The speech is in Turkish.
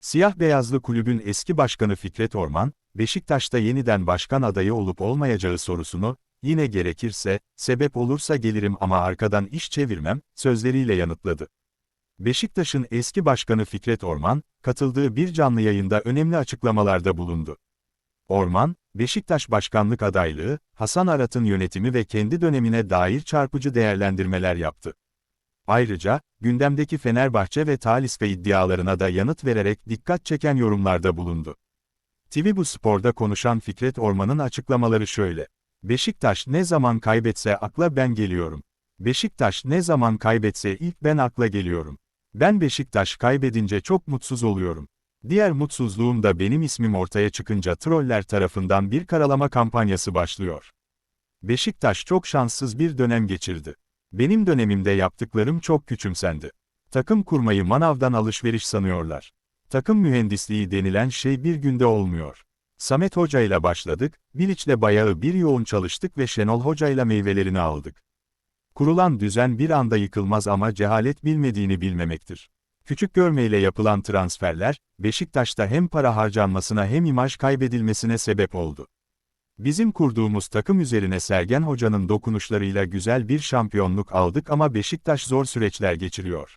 Siyah beyazlı kulübün eski başkanı Fikret Orman, Beşiktaş'ta yeniden başkan adayı olup olmayacağı sorusunu, yine gerekirse, sebep olursa gelirim ama arkadan iş çevirmem, sözleriyle yanıtladı. Beşiktaş'ın eski başkanı Fikret Orman, katıldığı bir canlı yayında önemli açıklamalarda bulundu. Orman, Beşiktaş başkanlık adaylığı, Hasan Arat'ın yönetimi ve kendi dönemine dair çarpıcı değerlendirmeler yaptı. Ayrıca, gündemdeki Fenerbahçe ve Talisca iddialarına da yanıt vererek dikkat çeken yorumlarda bulundu. TV Bu Spor'da konuşan Fikret Orman'ın açıklamaları şöyle. Beşiktaş ne zaman kaybetse akla ben geliyorum. Beşiktaş ne zaman kaybetse ilk ben akla geliyorum. Ben Beşiktaş kaybedince çok mutsuz oluyorum. Diğer mutsuzluğum da benim ismim ortaya çıkınca troller tarafından bir karalama kampanyası başlıyor. Beşiktaş çok şanssız bir dönem geçirdi. Benim dönemimde yaptıklarım çok küçümsendi. Takım kurmayı manavdan alışveriş sanıyorlar. Takım mühendisliği denilen şey bir günde olmuyor. Samet Hoca ile başladık, Bilic'le bayağı bir yoğun çalıştık ve Şenol Hoca ile meyvelerini aldık. Kurulan düzen bir anda yıkılmaz ama cehalet bilmediğini bilmemektir. Küçük görmeyle yapılan transferler, Beşiktaş'ta hem para harcanmasına hem imaj kaybedilmesine sebep oldu. Bizim kurduğumuz takım üzerine Sergen Hoca'nın dokunuşlarıyla güzel bir şampiyonluk aldık ama Beşiktaş zor süreçler geçiriyor.